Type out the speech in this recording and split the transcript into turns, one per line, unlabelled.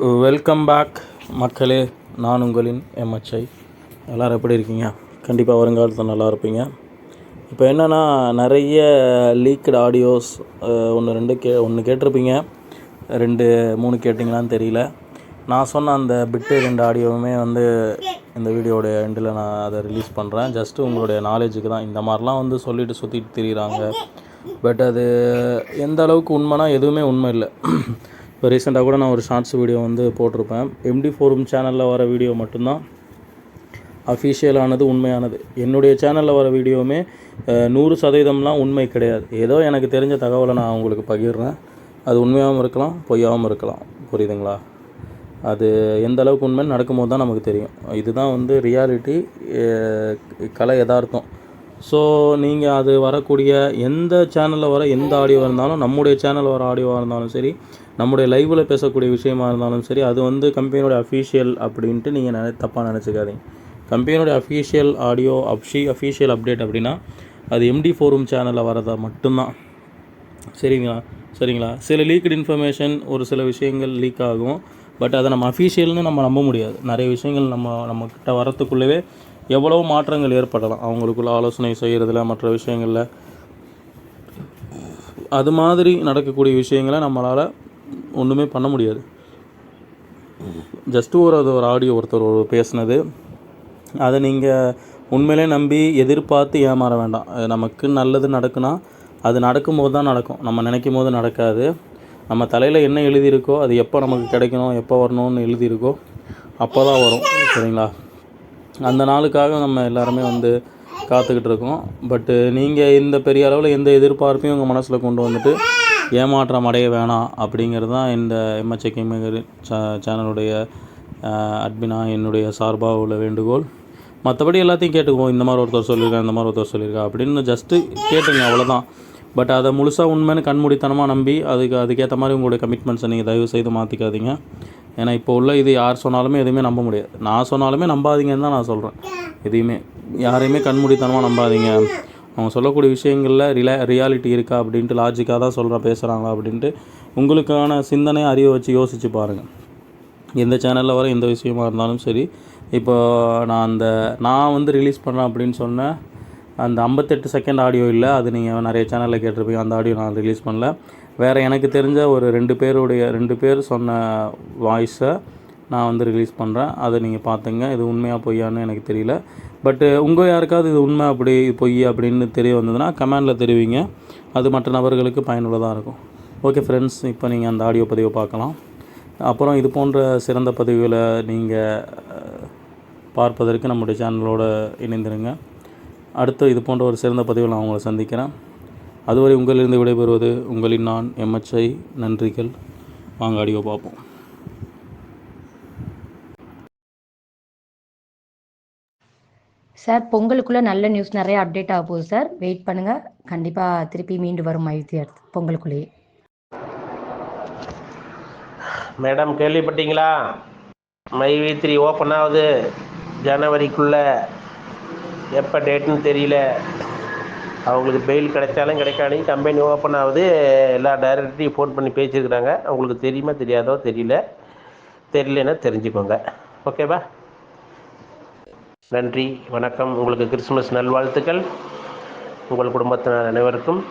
Welcome back மக்களே. நான் உங்களின் எம்எச்ஐ எல்லோரும் எப்படி இருக்கீங்க? கண்டிப்பாக வருங்காலத்தில் நல்லா இருப்பீங்க. இப்போ என்னென்னா நிறைய லீக்டு ஆடியோஸ் ஒன்று ரெண்டு கே ஒன்று கேட்டிருப்பீங்க. ரெண்டு மூணு கேட்டிங்களான்னு தெரியல. நான் சொன்ன அந்த பிட்டு ரெண்டு ஆடியோவுமே வந்து இந்த வீடியோடைய எண்டில் நான் அதை ரிலீஸ் பண்ணுறேன் ஜஸ்ட்டு உங்களுடைய நாலேஜுக்கு தான். இந்த மாதிரிலாம் வந்து சொல்லிட்டு சுற்றிட்டு திரியிறாங்க. பட் அது எந்த அளவுக்கு உண்மைனா எதுவுமே உண்மை இல்லை. இப்போ ரீசெண்டாக கூட நான் ஒரு ஷார்ட்ஸ் வீடியோ வந்து போட்டிருப்பேன். எம்டி ஃபோரம் சேனலில் வர வீடியோ மட்டும்தான். அஃபிஷியலானது உண்மையானது. என்னுடைய சேனலில் வர வீடியோவுமே நூறு சதவீதம்லாம் உண்மை கிடையாது. ஏதோ எனக்கு தெரிஞ்ச தகவலை நான் உங்களுக்கு பகிர்றேன். அது உண்மையாகவும் இருக்கலாம் பொய்யாகவும் இருக்கலாம். புரியுதுங்களா? அது எந்த அளவுக்கு உண்மைன்னு நடக்கும்போது தான் நமக்கு தெரியும். இதுதான் வந்து ரியாலிட்டி கலை யதார்த்தம். ஸோ நீங்கள் அது வரக்கூடிய எந்த சேனலில் வர எந்த ஆடியோவாக இருந்தாலும் நம்முடைய சேனலில் வர ஆடியோவாக இருந்தாலும் சரி நம்முடைய லைவில் பேசக்கூடிய விஷயமா இருந்தாலும் சரி அது வந்து கம்பெனியோட அஃபீஷியல் அப்படின்ட்டு நீங்கள் நினை தப்பாக நினச்சிக்காதீங்க. கம்பெனியோட அஃபீஷியல் ஆடியோ அப்ஷி அஃபீஷியல் அப்டேட் அப்படின்னா அது எம்டி ஃபோரும் சேனலில் வரதா மட்டும்தான். சரிங்களா? சரிங்களா? சில லீக்டு இன்ஃபர்மேஷன் ஒரு சில விஷயங்கள் லீக் ஆகும். பட் அதை நம்ம அஃபீஷியல்னு நம்ம நம்ப முடியாது. நிறைய விஷயங்கள் நம்ம நம்மக்கிட்ட வரத்துக்குள்ளவே எவ்வளோ மாற்றங்கள் ஏற்படலாம்? அவங்களுக்குள்ள ஆலோசனை செய்கிறதுல மற்ற விஷயங்களில். அது மாதிரி நடக்கக்கூடிய விஷயங்களை நம்மளால் ஒன்றுமே பண்ண முடியாது. ஜஸ்ட்டு ஒரு அது ஒரு ஆடியோ ஒருத்தர் ஒரு பேசினது. அதை நீங்கள் உண்மையிலே நம்பி எதிர்பார்த்து ஏமாற வேண்டாம். அது நமக்கு நல்லது நடக்குன்னா அது நடக்கும்போது தான் நடக்கும். நம்ம நினைக்கும் போது நடக்காது. நம்ம தலையில் என்ன எழுதியிருக்கோ அது எப்போ நமக்கு கிடைக்கணும் எப்போ வரணும்னு எழுதியிருக்கோ அப்போ தான் வரும். சரிங்களா? அந்த நாளுக்காக நம்ம எல்லாருமே வந்து காத்துக்கிட்டு இருக்கோம் பட்டு நீங்கள் இந்த பெரிய அளவில் எந்த எதிர்பார்ப்பையும் உங்கள் மனசில் கொண்டு வந்துட்டு ஏமாற்றம் அடைய வேணாம் அப்படிங்கிறது தான் இந்த எம்எச்ஏ கிமேகர் சேனலுடைய அட்மினா என்னுடைய சார்பாக உள்ள வேண்டுகோள். மற்றபடி எல்லாத்தையும் கேட்டுக்குவோம். இந்த மாதிரி ஒருத்தர் சொல்லியிருக்கா இந்த மாதிரி ஒருத்தர் சொல்லியிருக்கா அப்படின்னு ஜஸ்ட்டு கேட்டுங்க அவ்வளோதான் பட் அதை முழுசாக உண்மைன்னு கண்மூடித்தனமாக நம்பி அதுக்கு அதுக்கேற்ற மாதிரி உங்களுடைய கமிட்மெண்ட்ஸை நீங்கள் தயவு செய்து மாற்றிக்காதீங்க ஏன்னா இப்போ உள்ள இது யார் சொன்னாலுமே எதுவுமே நம்ப முடியாது. நான் சொன்னாலுமே நம்பாதீங்கன்னு தான் நான் சொல்கிறேன் எதையுமே யாரையுமே கண்மூடித்தனமாக நம்பாதீங்க. அவங்க சொல்லக்கூடிய விஷயங்களில் ரிலா ரியாலிட்டி இருக்கா அப்படின்ட்டு லாஜிக்காக தான் சொல்கிறேன் பேசுகிறாங்களா அப்படின்ட்டு உங்களுக்கான சிந்தனை அறிவை வச்சு யோசித்து பாருங்கள் எந்த சேனலில் வர எந்த விஷயமா இருந்தாலும் சரி இப்போ நான் அந்த நான் வந்து ரிலீஸ் பண்ணேன் அப்படின்னு சொன்னேன் அந்த ஐம்பத்தெட்டு செகண்ட் ஆடியோ இல்லை அது நீங்கள் நிறைய சேனலில் கேட்டிருப்பீங்க. அந்த ஆடியோ நான் ரிலீஸ் பண்ணல. வேறு எனக்கு தெரிஞ்ச ஒரு ரெண்டு பேருடைய ரெண்டு பேர் சொன்ன வாய்ஸை நான் வந்து ரிலீஸ் பண்ணுறேன் அதை நீங்கள் பார்த்துங்க இது உண்மையாக பொய்யான்னு எனக்கு தெரியல. பட்டு உங்கள் யாருக்காவது இது உண்மை அப்படி பொய் அப்படின்னு தெரிய வந்ததுன்னா கமெண்டில் தெரிவிங்க. அது மற்ற நபர்களுக்கு பயனுள்ளதாக இருக்கும். ஓகே ஃப்ரெண்ட்ஸ் இப்போ நீங்கள் அந்த ஆடியோ பதிவை பார்க்கலாம். அப்புறம் இது போன்ற சிறந்த பதிவுகளை நீங்கள் பார்ப்பதற்கு நம்முடைய சேனலோடு இணைந்திருங்க. அடுத்து இது போன்ற ஒரு சிறந்த பதிவில் நான் உங்களை சந்திக்கிறேன். அதுவரை உங்களிலிருந்து விடைபெறுவது உங்களின் நான் எம்எச்ஐ நன்றிகள். வாங்க ஆடியோ பார்ப்போம்.
சார் பொங்கலுக்குள்ள நல்ல நியூஸ் நிறைய அப்டேட் ஆக போகுது சார். வெயிட் பண்ணுங்க. கண்டிப்பா திருப்பி மீண்டு வரும் அயோத்தி அடுத்து பொங்கலுக்குள்ளேயே.
மேடம் கேள்விப்பட்டீங்களா? மை வி த்ரீ ஓப்பன் ஆகுது. ஜனவரிக்குள்ளே எப்போ டேட்டுன்னு தெரியல. அவங்களுக்கு பெயில் கிடைச்சாலும் கிடைக்காலையும் கம்பெனி ஓப்பன் ஆகுது. எல்லா டைரக்டரையும் ஃபோன் பண்ணி பேசியிருக்கிறாங்க. அவங்களுக்கு தெரியுமா தெரியாதோ தெரியல. தெரியலன்னா தெரிஞ்சுக்கோங்க. ஓகேவா நன்றி வணக்கம். உங்களுக்கு கிறிஸ்துமஸ் நல்வாழ்த்துக்கள். உங்கள் குடும்பத்தினர் அனைவருக்கும்.